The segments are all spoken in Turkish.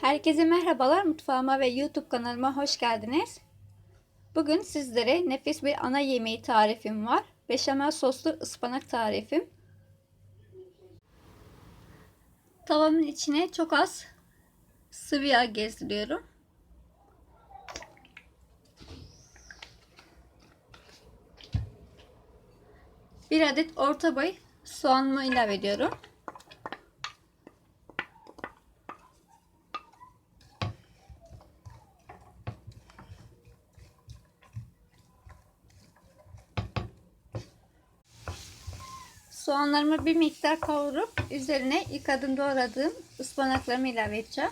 Herkese merhabalar mutfağıma ve YouTube kanalıma hoş geldiniz. Bugün sizlere nefis bir ana yemeği tarifim var. Beşamel soslu ıspanak tarifim. Tavamın içine çok az sıvı yağ gezdiriyorum. Bir adet orta boy soğanımı ilave ediyorum. Soğanlarımı bir miktar kavurup üzerine yıkadım doğradığım ıspanaklarımı ilave edeceğim.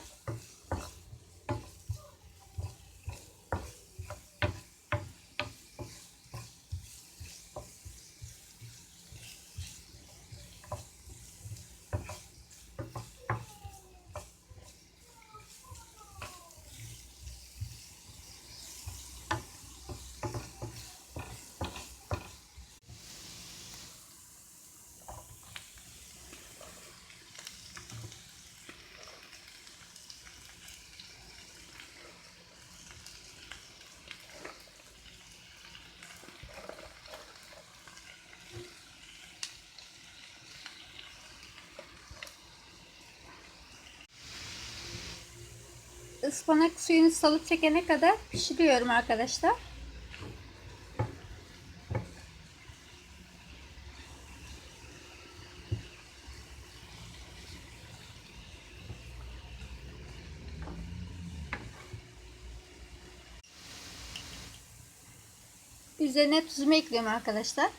Ispanak suyunu salıp çekene kadar pişiriyorum arkadaşlar. Üzerine tuzumu ekliyorum arkadaşlar.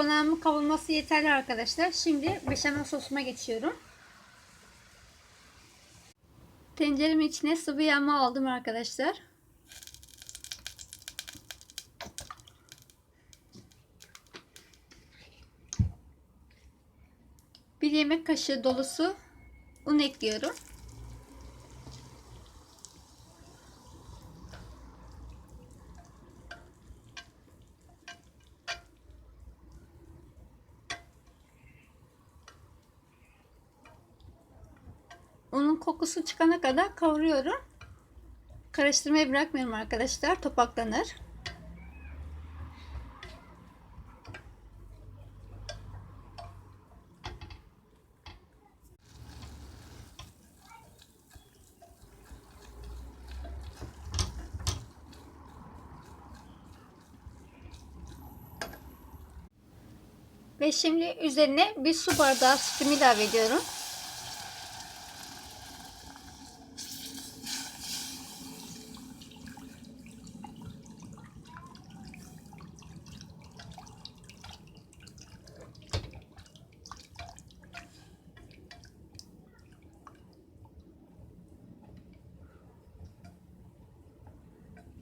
Ispanağımın kavurması yeterli arkadaşlar. Şimdi beşamel sosuma geçiyorum. Tenceremin içine sıvı yağımı aldım arkadaşlar. Bir yemek kaşığı dolusu un ekliyorum. Unun kokusu çıkana kadar kavuruyorum. Karıştırmayı bırakmıyorum arkadaşlar. Topaklanır. Ve şimdi üzerine bir su bardağı sütümü ilave ediyorum.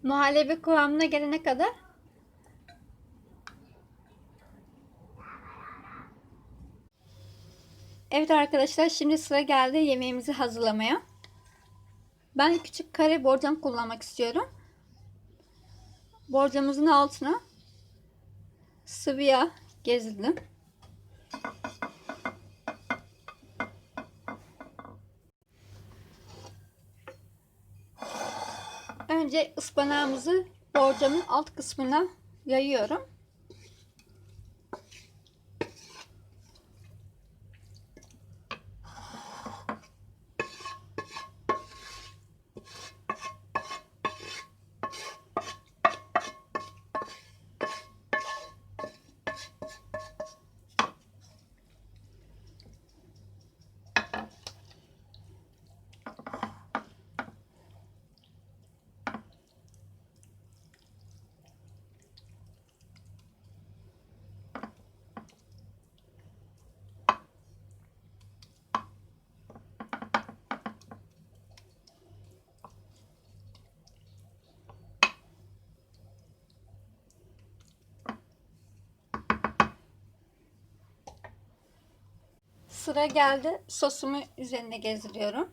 Muhallebi kıvamına gelene kadar Evet arkadaşlar şimdi sıra geldi yemeğimizi hazırlamaya. Ben küçük kare borcam kullanmak istiyorum. Borcamızın altına sıvı yağ gezdirdim. Önce ıspanağımızı borcamın alt kısmına yayıyorum. Sıra geldi. Sosumu üzerine gezdiriyorum.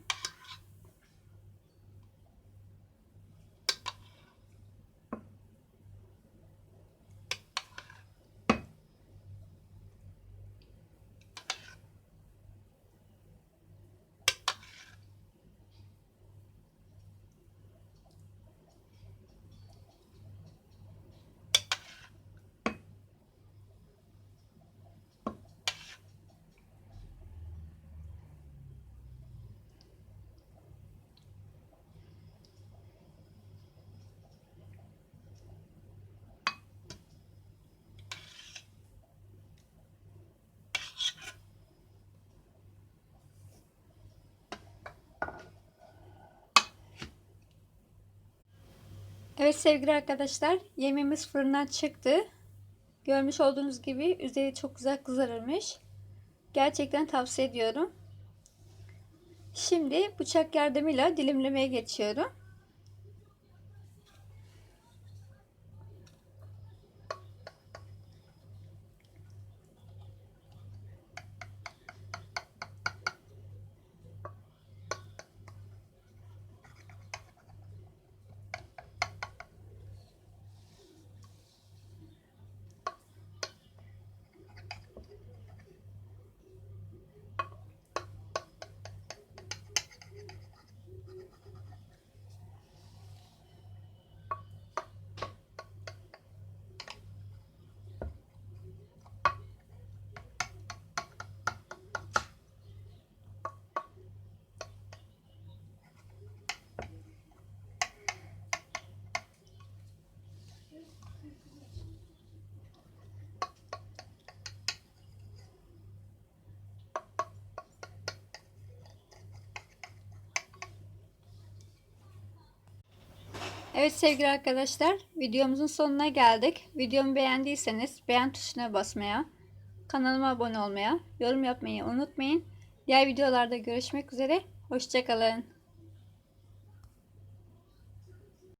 Evet sevgili arkadaşlar yemeğimiz fırından çıktı. Görmüş olduğunuz gibi üzeri çok güzel kızarılmış. Gerçekten tavsiye ediyorum. Şimdi bıçak yardımıyla dilimlemeye geçiyorum. Evet sevgili arkadaşlar videomuzun sonuna geldik. Videomu beğendiyseniz beğen tuşuna basmaya, kanalıma abone olmaya, yorum yapmayı unutmayın. Diğer videolarda görüşmek üzere. Hoşçakalın.